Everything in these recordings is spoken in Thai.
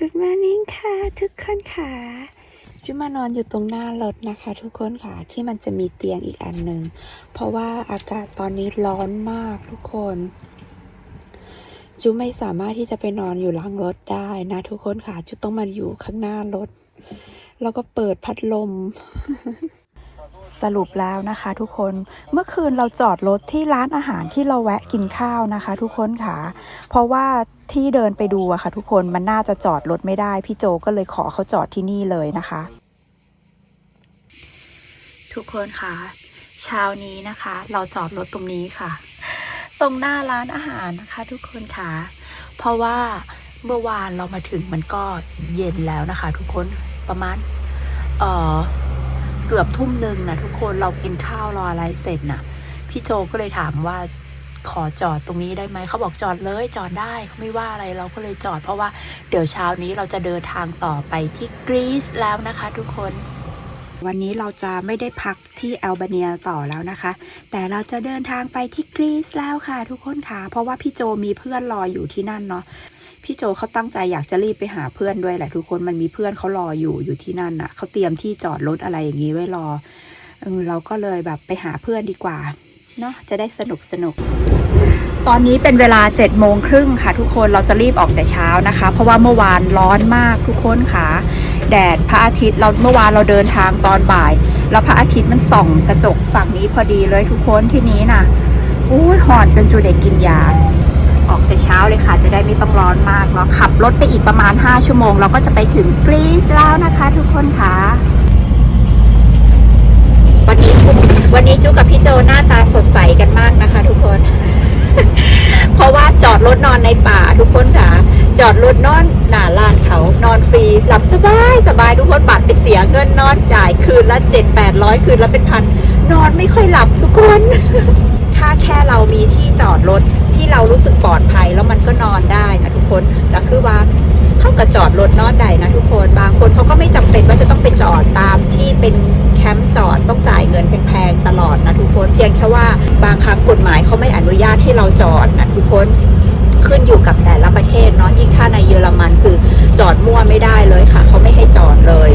Good morning ค่ะ ทุกคนค่ะจุมานอนอยู่ตรงหน้ารถนะคะ ทุกคนค่ะที่มันจะมีเตียงอีกอันหนึ่งเพราะว่าอากาศตอนนี้ร้อนมากทุกคน จุไม่สามารถที่จะไปนอนอยู่หลังรถได้นะทุกคนค่ะจุต้องมาอยู่ข้างหน้ารถ แล้วก็เปิดพัดลม สรุปแล้วนะคะทุกคนเมื่อคืนเราจอดรถที่ร้านอาหารที่เราแวะกินข้าวนะคะ ทุกคนค่ะ เพราะว่าที่เดินไปดูอะค่ะ ทุกคนมันน่าจะจอดรถไม่ได้ พี่โจก็เลยขอเขาจอดที่นี่เลยนะคะ ทุกคนค่ะ เช้านี้นะคะ เราจอดรถตรงนี้ค่ะ ตรงหน้าร้านอาหารนะคะ ทุกคนค่ะ เพราะว่าเมื่อวานเรามาถึงมันก็เย็นแล้วนะคะ ทุกคนประมาณเอ่อ เกือบทุ่มหนึ่งนะทุกคนเรากินข้าวรออะไรเสร็จน่ะพี่โจก็เลยถามว่าขอจอดตรงนี้ได้ไหมเขาบอกจอดเลยจอดได้เขาไม่ว่าอะไรเราก็เลยจอด เพราะว่าเดี๋ยวเช้านี้เราจะเดินทางต่อไปที่กรีซแล้วนะคะ ทุกคน วันนี้เราจะไม่ได้พักที่แอลเบเนียต่อแล้วนะคะ แต่เราจะเดินทางไปที่กรีซแล้วค่ะ ทุกคนค่ะ เพราะว่าพี่โจมีเพื่อนรออยู่ที่นั่นเนาะ พี่โจเขาตั้งใจอยากจะรีบไปหาเพื่อนด้วยแหละทุกคนมันมีเพื่อนเขารออยู่อยู่ที่นั่นน่ะเขาเตรียมที่จอดรถอะไรอย่างนี้ไว้รอเออเราก็เลยแบบไปหาเพื่อนดีกว่าเนาะจะได้สนุกสนุก ตอนนี้เป็นเวลา7จ็ดโมงครึ่งค่ะ ทุกคนเราจะรีบออกแต่เช้านะคะ เพราะว่าเมื่อวานร้อนมากทุกคนค่ะ แดดพระอาทิตย์เราเมื่อวานเราเดินทางตอนบ่าย แล้วพระอาทิตย์มันส่องกระจกฝั่งนี้พอดีเลยทุกคนที่นี้น่ะอุ้ยหอนจนจูเด็กกินยา ออกแต่เช้าเลยค่ะ จะได้ไม่ต้องร้อนมากเนาะขับรถไปอีกประมาณ 5 ชั่วโมง เราก็จะไปถึงกรีซแล้วนะคะทุกคนค่ะ วันนี้วันนี้จูกับพี่โจหน้าตาสดใสกันมากนะคะ ทุกคน เพราะว่าจอดรถนอนในป่าทุกคนค่ะ จอดรถนอนหน้าลานเขานอนฟรี หลับสบายสบายทุกคนบัตรไปเสียเงินนอนจ่ายคืนละเจ็ดแปดร้อยคืนละเป็นพันนอนไม่ค่อยหลับทุกคน ถ้าแค่เรามีที่จอดรถ ที่เรารู้สึกปลอดภัยแล้วมันก็นอนได้นะทุกคนก็คือว่าเข้ากับจอดรถนอนได้นะทุกคนบางคนเขาก็ไม่จำเป็นว่าจะต้องไปจอดตามที่เป็นแคมป์จอดต้องจ่ายเงินแพงๆตลอดนะทุกคนเพียงแค่ว่าบางครั้งกฎหมายเขาไม่อนุญาตให้เราจอดนะทุกคนขึ้นอยู่กับแต่ละประเทศเนาะยิ่งถ้าในเยอรมันคือจอดมั่วไม่ได้เลยค่ะเขาไม่ให้จอดเลย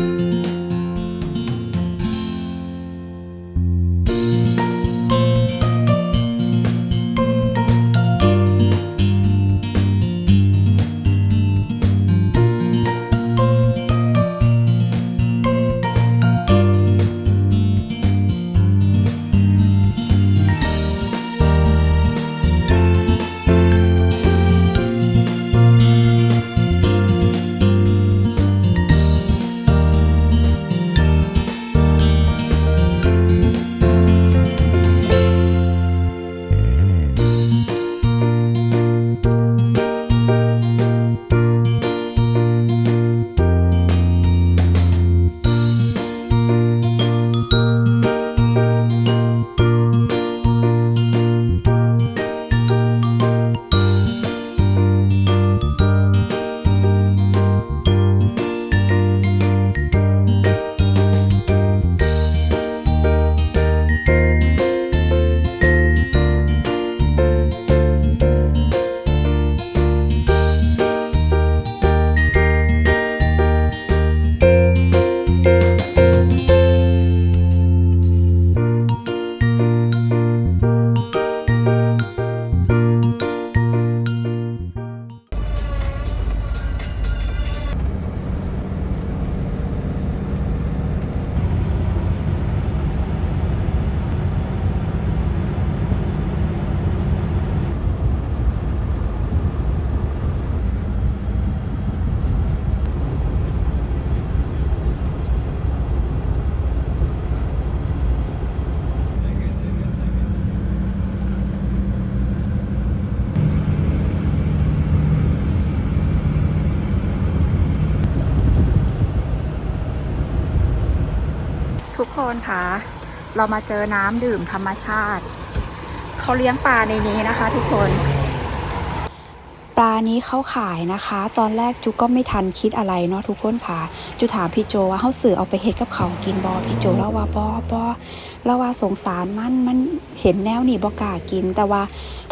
ต กคนค่ะ เรามาเจอน้ำดื่มธรรมชาติ เขาเลี้ยงปลาในนี้นะคะ ทุกคน ปลานี้เขาขายนะคะ ตอนแรกจูก็ไม่ทันคิดอะไรเนาะทุกคนค่ะจูถามพี่โจว่าเขาสื่อเอาไปเฮ็ดกับเขากินบอพี่โจเล่าว่าบอบอแล้วว่าสงสารมันมันเห็นแนวนี่บอกล้ากิน แต่ว่า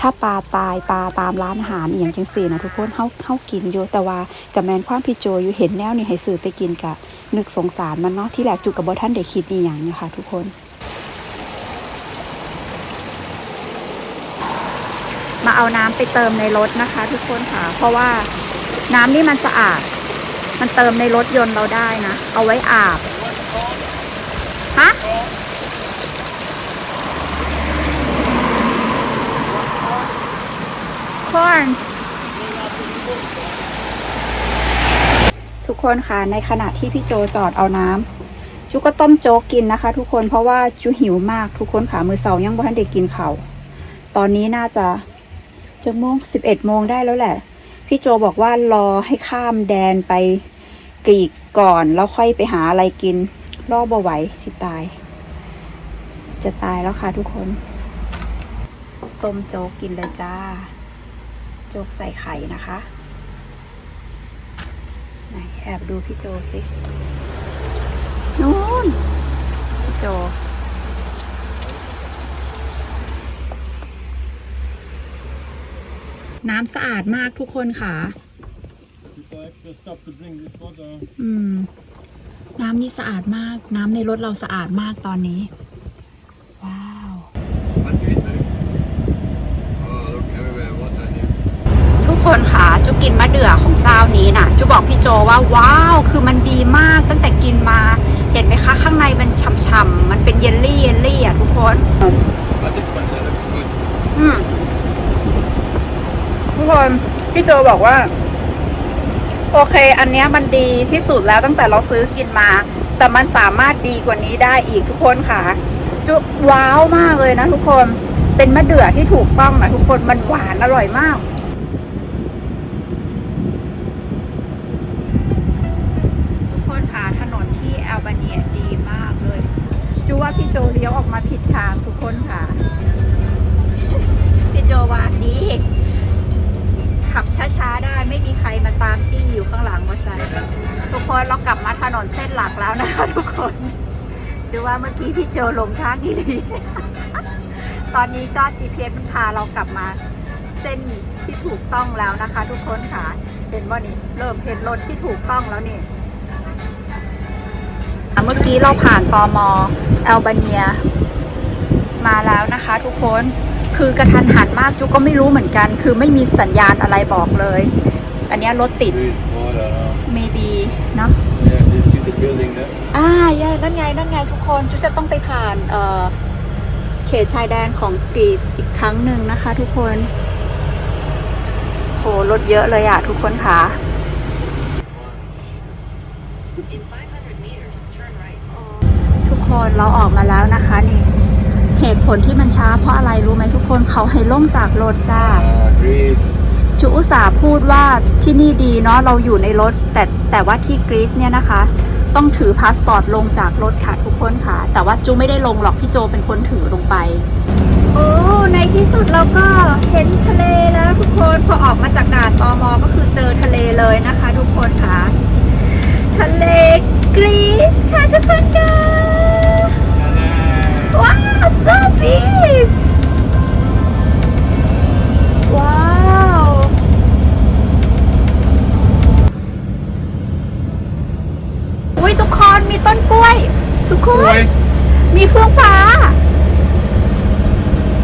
ถ้าปลาตายปลาตามร้านอาหารอหย่างจังสี่นะทุกคนเขาเขากินอยู่แต่ว่ากับแมนความพี่โจอยู่เห็นแนวนี่ให้สื่อไปกินกะ นึกสงสารมันเนาะที่แรกจูกับบอท่านได้คิดอีหยังเนี่ยค่ะทุกคน มาเอาน้ำไปเติมในรถนะคะ ทุกคนค่ะ เพราะว่าน้ำนี่มันสะอาด มันเติมในรถยนต์เราได้นะ เอาไว้อาบฮะคอนทุก คนค่ะในขณะที่พี่โจจอดเอาน้ำจุก็ต้มโจ๊กกินนะคะ ทุกคนเพราะว่าจุหิวมากทุกคนค่ะมือเสาร์ยังบ่ทันได้กินเขาตอนนี้น่าจะจะโมงสิบเอ็ดโมงได้แล้วแหละ พี่โจบอกว่ารอให้ข้ามแดนไปกรีกก่อนแล้วค่อยไปหาอะไรกินรอบบ่ไหวสิตาย จะตายแล้วค่ะทุกคนต้มโจ๊กกินเลยจ้า โจ๊กใส่ไข่นะคะ ไหนแอบดูพี่โจสินู่นพี่โจ น้ำสะอาดมากทุกคนค่ะ People extra stop to drink this water. อืม น้ำนี่สะอาดมาก น้ำในรถเราสะอาดมากตอนนี้ ว้าว What do you think? Oh, look everywhere water here. ทุกคนค่ะจุกิ นมะเดื่อของเจ้านี้น่ะจุบอกพี่โจว่าว้าวคือมันดีมากตั้งแต่กินมา เห็นไหมคะ ข้างในมันฉ่ำๆมันเป็นเยลลี่เยลลี่อะทุกคน But this one that looks good. อืมทุกคนพี่โจบอกว่า โอเค อันเนี้ยมันดีที่สุดแล้วตั้งแต่เราซื้อกินมา แต่มันสามารถดีกว่านี้ได้อีกทุกคนค่ะจุว้าวมากเลยนะทุกคนเป็นมะเดื่อที่ถูกต้องนะทุกคนมันหวานอร่อยมากทุกคนค่ะถนนที่แอลบาเนียดีมากเลยจูว่าพี่โจ เลี้ยวออกมาผิดทางทุกคนค่ะ พี่โจว่าดีขับช้าๆได้ไม่มีใครมาตามจี้อยู่ข้างหลังว่าใจทุกคนเรากลับมาถนนเส้นหลักแล้วนะคะทุกคนจูว่าเมื่อกี้พี่โจลงทางดีตอนนี้ก็ GPS มันพาเรากลับมาเส้นที่ถูกต้องแล้วนะคะ ทุกคนค่ะ เห็นว่านี่เริ่มเห็นรถที่ถูกต้องแล้วนี่ เมื่อกี้เราผ่านตอมอแอลบาเนีย มาแล้วนะคะทุกคนคือกระทันหันมากจุกก็ไม่รู้เหมือนกัน คือไม่มีสัญญาณอะไรบอกเลย อันเนี้ยรถติด Sweet water. maybe เนาะ Yeah, do you see the building there? อ่าย่านั่นไง นั่นไงทุกคนจุจะต้องไปผ่านเอ่อเขตชายแดนของกรีซอีกครั้งหนึ่งนะคะทุกคน โห รถเยอะเลยอะทุกคนค่ะ ทุก คนเราออกมาแล้วนะคะนี่ เหตุผลที่มันช้าเพราะอะไรรู้ไหมทุกคนเขาให้ล่งจากรถจ้า Ah, Greece. จูอุตสาห์พูดว่าที่นี่ดีเนาะเราอยู่ในรถ แต่แต่ว่าที่กรีซเนี่ยนะคะ ต้องถือพาสปอร์ตลงจากรถค่ะทุกคนค่ะ แต่ว่าจูไม่ได้ลงหรอกพี่โจเป็นคนถือลงไป โอ้ในที่สุดเราก็เห็นทะเลแล้วทุกคนพอออกมาจากด่านตอมอก็คือเจอทะเลเลยนะคะ ทุกคนค่ะ ทะเลกรีซค่ะทุกคนค่ะ ว้าว so big ว้าว อุ้ยทุกคนมีต้นกล้วย ทุกคนมีเฟื่องฟ้า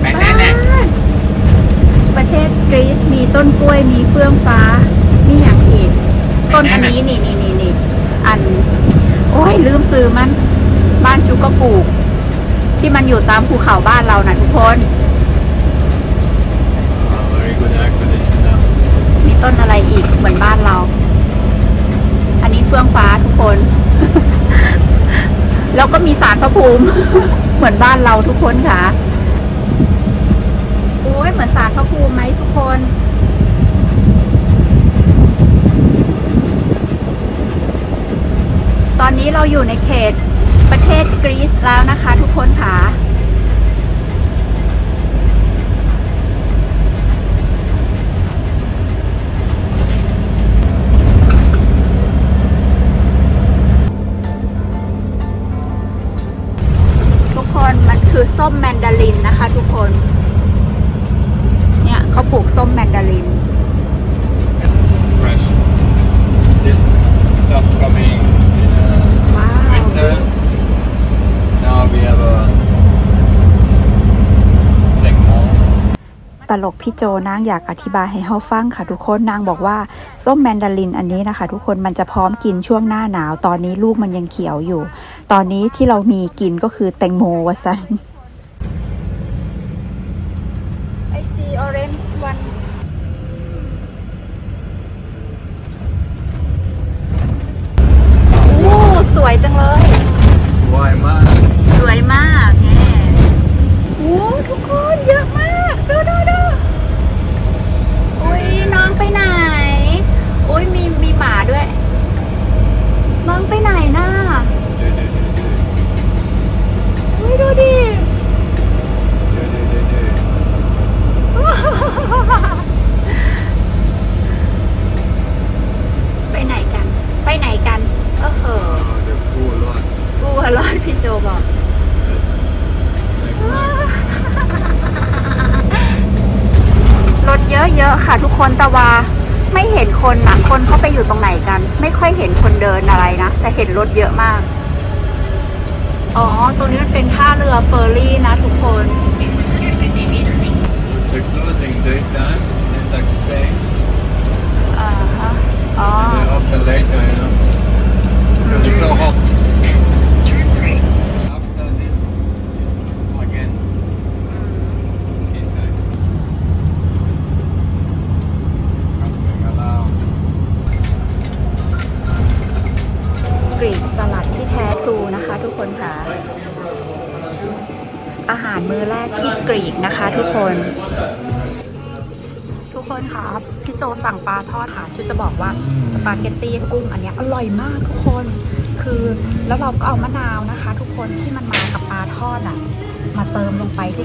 Banana. ประเทศกรีซมีต้นกล้วยมีเฟื่องฟ้า มีอย่างอีก ต้นอันนี้นี่นี่นี่นี่อัน โอ้ยลืมซื้อมัน บ้านจุกก็ปลูก ที่มันอยู่ตามภูเขาบ้านเรานะทุกคน Ah, very good air conditioner. มีต้นอะไรอีกเหมือนบ้านเรา อันนี้เฟื่องฟ้าทุกคน แล้วก็มีสารพระภูมิ เหมือนบ้านเราทุกคนค่ะ โอ้ยเหมือนสารพระภูมิไหมทุกคน ตอนนี้เราอยู่ในเขต ประเทศกรีซแล้วนะคะทุกคนค่ะ ลกพี่โจนางอยากอธิบายให้เฮาฟังค่ะทุกคนนางบอกว่าส้มแมนดารินอันนี้นะคะ ทุกคนมันจะพร้อมกินช่วงหน้าหนาว ตอนนี้ลูกมันยังเขียวอยู่ ตอนนี้ที่เรามีกินก็คือแตงโมวะซัน I see orange one โอ้สวยจังเลย Why man? สวยมากแน่โอ้ทุกคนเยอะมาก ดูดูดูอุ้ยน้อง ไปไหน อุ้ยมีมีหมาด้วย น้องไปไหนน่ะ เห็นคนเดินอะไรนะ แต่เห็นรถเยอะมาก อ๋อ ตรงนี้มันเป็นท่าเรือเฟอร์รี่นะทุกคน they're closing daytime, seems like Spain. อ่าฮะอ๋อ They're open later, you know.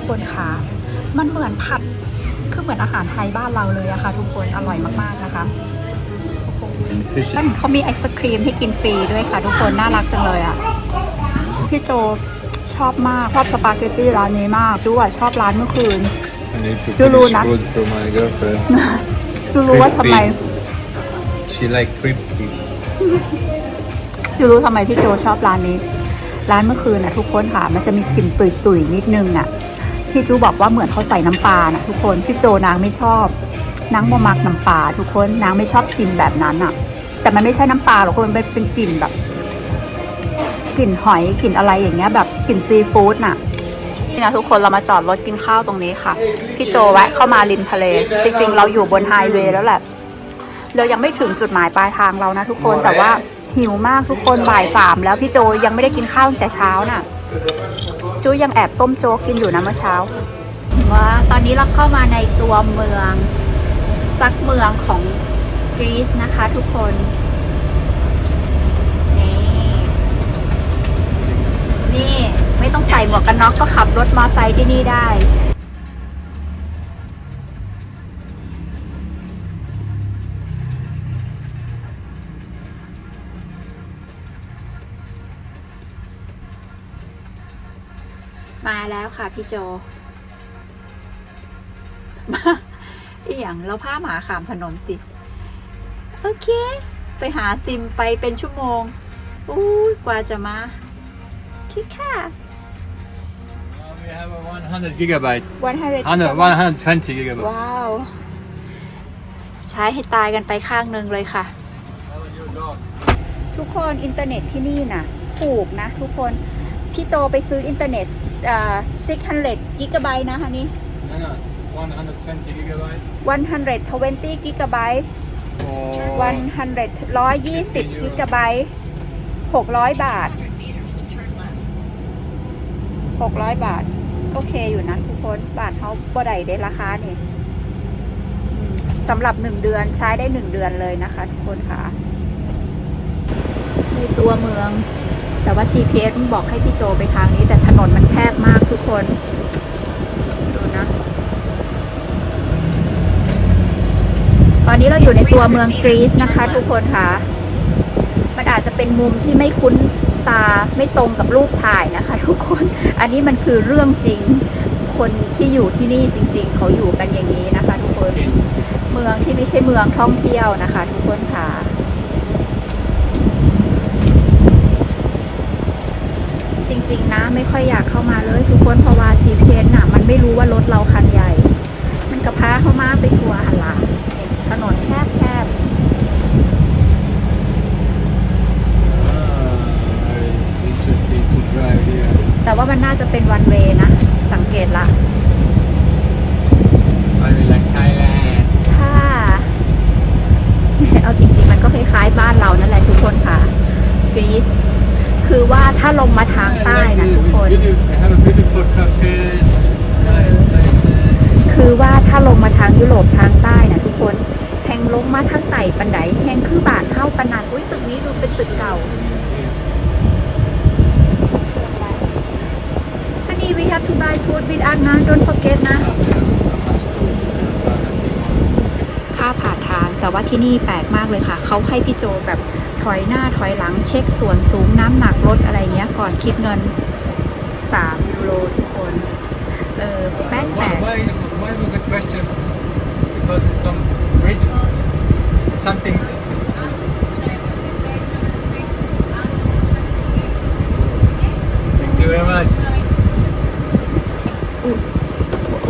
คนค่ะมันเหมือนผัดคือเหมือนอาหารไทยบ้านเราเลยอะค่ะทุกคนอร่อยมากๆนะคะ And fish. แล้วเขามีไอศครีมให้กินฟรีด้วยค่ะ ทุกคนน่ารักจังเลยอะพี่โจชอบมากชอบสปาเกตตี้ร้านนี้มากจูอะชอบร้านเมื่อคืน I need to You know finish that. food for my girlfriend. จูรู้ว่าทำไม She like crispy. จูรู้ทำไมพี่โจชอบร้านนี้ ร้านเมื่อคืนน่ะทุกคนค่ะ มันจะมีกลิ่นตุยๆนิดนึงน่ะ พี่จูบอกว่าเหมือนเขาใส่น้ำปลานะทุกคนพี่โจนางไม่ชอบนางบ่มักน้ำปลาทุกคนนางไม่ชอบกินแบบนั้นอะแต่มันไม่ใช่น้ำปลาหรอกคนมันเป็นกลิ่นแบบกลิ่นหอยกลิ่นอะไรอย่างเงี้ยแบบกลิ่นซีฟู้ดน่ะนี่นะทุกคนเรามาจอดรถกินข้าวตรงนี้ค่ะ พี่โจแวะเข้ามาริมทะเล จริงๆ เราอยู่บนไฮเวย์แล้วแหละเรายังไม่ถึงจุดหมายปลายทางเรานะทุกคนแต่ว่าหิวมากทุกคนบ่ายสามแล้วพี่โจยังไม่ได้กินข้าวตั้งแต่เช้าน่ะ จูยังแอบต้มโจ๊กกินอยู่นะเมื่อเช้าว่าตอนนี้เราเข้ามาในตัวเมืองซักเมืองของกรีซนะคะทุกคนนี่นี่ไม่ต้องใส่หมวกกันน็อกก็ขับรถมอไซค์ที่นี่ได้ มาแล้วค่ะพี่โจอีหยังเราพาหมาขามถนนติ โอเค ไปหาซิมไปเป็นชั่วโมงอู้ยกว่าจะมาคิดค่ะ Uh, we have a 100 gigabyte. วันไฮเร 100, 120 gigabyte. ว้าว ใช้ให้ตายกันไปข้างหนึ่งเลยค่ะ How are your dog? ทุกคนอินเทอร์เน็ตที่นี่นะถูกนะทุกคน พี่โจไปซื้ออินเทอร์เน็ตอ่า600 กิกะไบต์นะฮันนี่ No, no, 120 gigabyte. 120 กิกะไบต์ For 100 120 กิกะไบต์ 600 บาท600 บาท โอเคอยู่นะทุกคนบาทเขาบ่ได้ได้ราคานี่อืมสำหรับ1เดือนใช้ได้1เดือนเลยนะคะ ทุกคนค่ะ มีตัวเมือง แต่ว่า GPS มันบอกให้พี่โจไปทางนี้ แต่ถนนมันแคบมากทุกคน ดูนะ ตอนนี้เราอยู่ในตัวเมืองกรีซนะคะ ทุกคนค่ะ มันอาจจะเป็นมุมที่ไม่คุ้นตาไม่ตรงกับรูปถ่ายนะคะ ทุกคน อันนี้มันคือเรื่องจริง คนที่อยู่ที่นี่จริง ๆ เขาอยู่กันอย่างนี้นะคะทุกคน เมืองที่ไม่ใช่เมืองท่องเที่ยวนะคะ ทุกคนค่ะ จริง ๆ นะ ไม่ค่อยอยากเข้ามาเลยทุกคนเพราะว่า GPS น่ะ มันไม่รู้ว่ารถเราคันใหญ่ มันกระพาเข้ามาไปทัวร์หันหลังถนนแคบแคบ Ah, it's interesting to drive here. ๆแต่ว่ามันน่าจะเป็นวันเวนะ สังเกตละ I like Thailand. ถ้าเอาจริงๆ มันก็คล้ายๆบ้านเรานั่นแหละทุกคนค่ะกรีซ คือว่าถ้าลงมาทางใต้นะทุกคน คือว่าถ้าลงมาทางยุโรปทางใต้นะทุกคนแหงลงมาทางไต่ปันไดแหงคือบาทเท่าปนนันอุ้ยตึกนี้ดูเป็นตึกเก่า อันนี้ we have to buy food with us นะ don't forget นะ ค่าผ่านทางแต่ว่าที่นี่แปลกมากเลยค่ะ เขาให้พี่โจแบบ ถอยหน้าถอยหลังเช็คส่วนสูงน้ำหนักรถอะไรเงี้ยก่อนคิดเงิน3ยูโรทุกคนเออแปลกแปล Why, ก why, why was the question? Because there's some bridge, something. Thank you very much.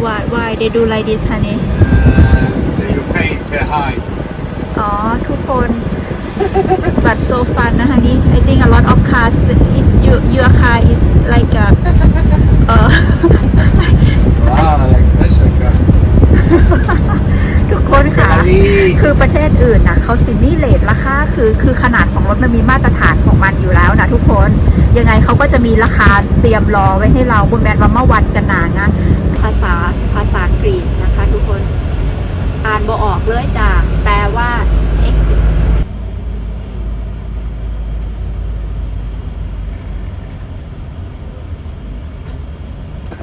why why they do like this honey Uh, you pay per high. อ๋อทุกคน but so fun นะ honey I think a lot of cars is your your car is like a เออ Wow, like special car. ทุกคนค่ะ Ferrari. คือประเทศอื่นนะเขาซิมีเลทราคาคือคือขนาดของรถมันมีมาตรฐานของมันอยู่แล้วนะทุกคน ยังไงเขาก็จะมีราคาเตรียมรอไว้ให้เราบนแมนว่าเมื่อวันกันนางะภาษาภาษากรีซนะคะทุกคน อ่านบ่ออกเลยจ้าแปลว่า exit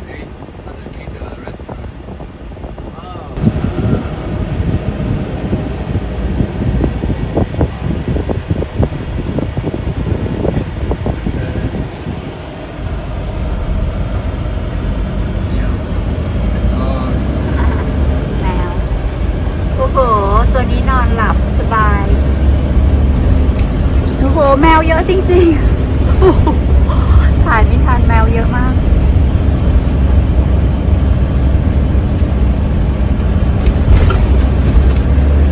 Hey, 100 meter restaurant. Wow. Oh, แมวโอ้โห ตัวนี้นอนหลับสบาย โอ้โห แมวเยอะ จริงๆถ่ายไม่ทันแมวเยอะมาก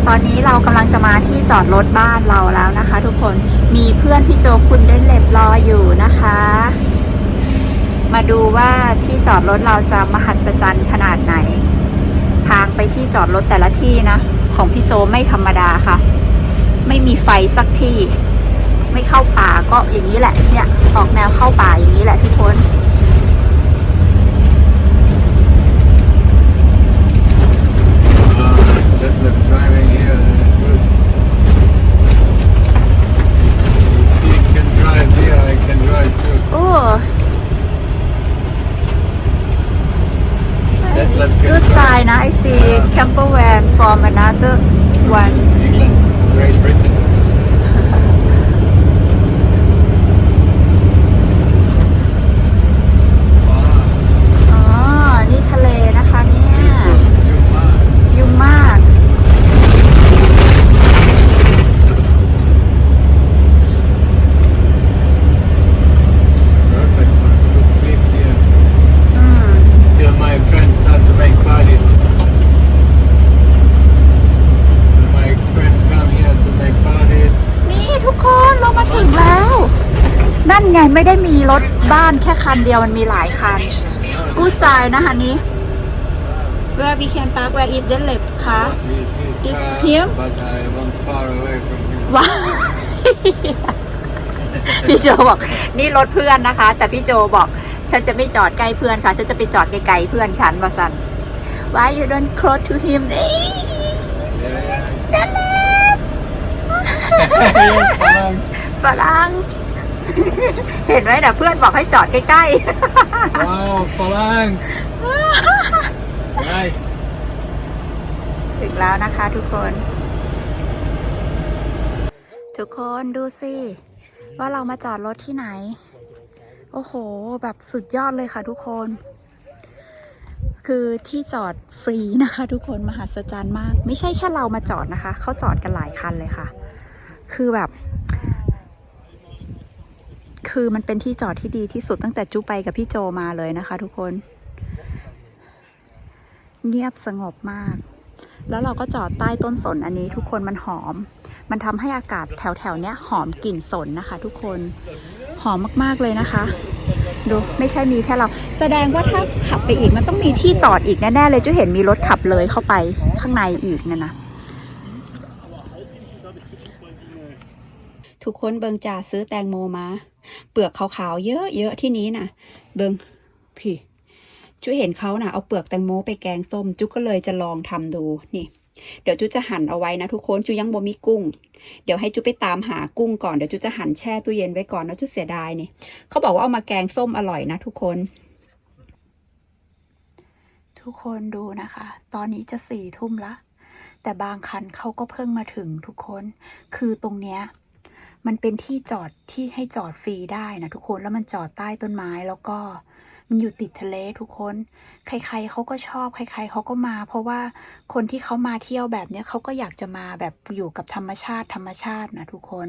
ตอนนี้เรากำลังจะมาที่จอดรถบ้านเราแล้วนะคะ ทุกคน มีเพื่อนพี่โจคุณเล่นเล็บรออยู่นะคะ มาดูว่าที่จอดรถเราจะมหัศจรรย์ขนาดไหน ทางไปที่จอดรถแต่ละที่นะ ของพี่โจไม่ธรรมดาค่ะ ไม่มีไฟสักที่ ไม่เข้าป่าก็อย่างนี้แหละ เนี่ย ออกแนวเข้าป่าอย่างนี้แหละทุกคน Ah, that's the driving here. that's good. If you can drive here, I can drive too. โอ้ That's It's like good sign นะ I see camper van from another one England, Great Britain. Wow, อ๋อ นี่ทะเลนะคะเนี่ย beautiful. You are. ยุ่งมาก Perfect. Good sleep here. อืม Till my friends start to make parties. My friend come here to make parties. นี่ทุกคนเรามาถึงแล้ว นั่นไงไม่ได้มีรถบ้านแค่คันเดียวมันมีหลายคัน กูดไซน์นะคะนี้ Where we can park where is the left คะ He- he's Is far, here? But I want far away from him. ว้าพี่โจบอก นี่รถเพื่อนนะคะ แต่พี่โจบอกฉันจะไม่จอดใกล้เพื่อนค่ะ ฉันจะไปจอดไกลๆเพื่อนฉันว่าสัน Why you don't close to him เอ้ย Yeah, yeah. You're fine. ฝรั่ง เห็นไหมเดี๋ยวเพื่อนบอกให้จอดใกล้ Wow, Falang. nice. ๆถึงแล้วนะคะทุกคน ทุกคนดูสิ ว่าเรามาจอดรถที่ไหน โอ้โห แบบสุดยอดเลยค่ะทุกคน คือที่จอดฟรีนะคะ ทุกคนมหัศจรรย์มาก ไม่ใช่แค่เรามาจอดนะคะ เขาจอดกันหลายคันเลยค่ะ คือแบบ คือมันเป็นที่จอดที่ดีที่สุดตั้งแต่จุไปกับพี่โจมาเลยนะคะทุกคน เงียบสงบมาก แล้วเราก็จอดใต้ต้นสนอันนี้ทุกคนมันหอม มันทำให้อากาศแถวแถวเนี้ยหอมกลิ่นสนนะคะ ทุกคนหอมมากๆเลยนะคะดูไม่ใช่มีแค่เรา แสดงว่าถ้าขับไปอีกมันต้องมีที่จอดอีกแน่ๆเลยจุเห็นมีรถขับเลยเข้าไปข้างในอีกเนี่ยนะทุกคนเบิงจ่าซื้อแตงโมมา เปลือกขาวๆ เยอะๆ ที่นี้น่ะเบิงพี่จุเห็นเขาน่ะเอาเปลือกแตงโมไปแกงส้ม จุก็เลยจะลองทำดูนี่ เดี๋ยวจุจะหั่นเอาไว้นะทุกคนจุยังบ่มีกุ้ง เดี๋ยวให้จุไปตามหากุ้งก่อนเดี๋ยวจุจะหั่นแช่ตู้เย็นไว้ก่อนนะจุเสียดายนี่เขาบอกว่าเอามาแกงส้มอร่อยนะทุกคน ทุกคนดูนะคะ ตอนนี้จะสี่ทุ่มละแต่บางคันเขาก็เพิ่งมาถึงทุกคน คือตรงเนี้ย มันเป็นที่จอดที่ให้จอดฟรีได้นะทุกคนแล้วมันจอดใต้ต้นไม้แล้วก็มันอยู่ติดทะเลทุกคน ใคร ๆเขาก็ชอบ ใคร ๆเขาก็มา เพราะว่าคนที่เขามาเที่ยวแบบเนี้ยเขาก็อยากจะมาแบบอยู่กับธรรมชาติธรรมชาตินะทุกคน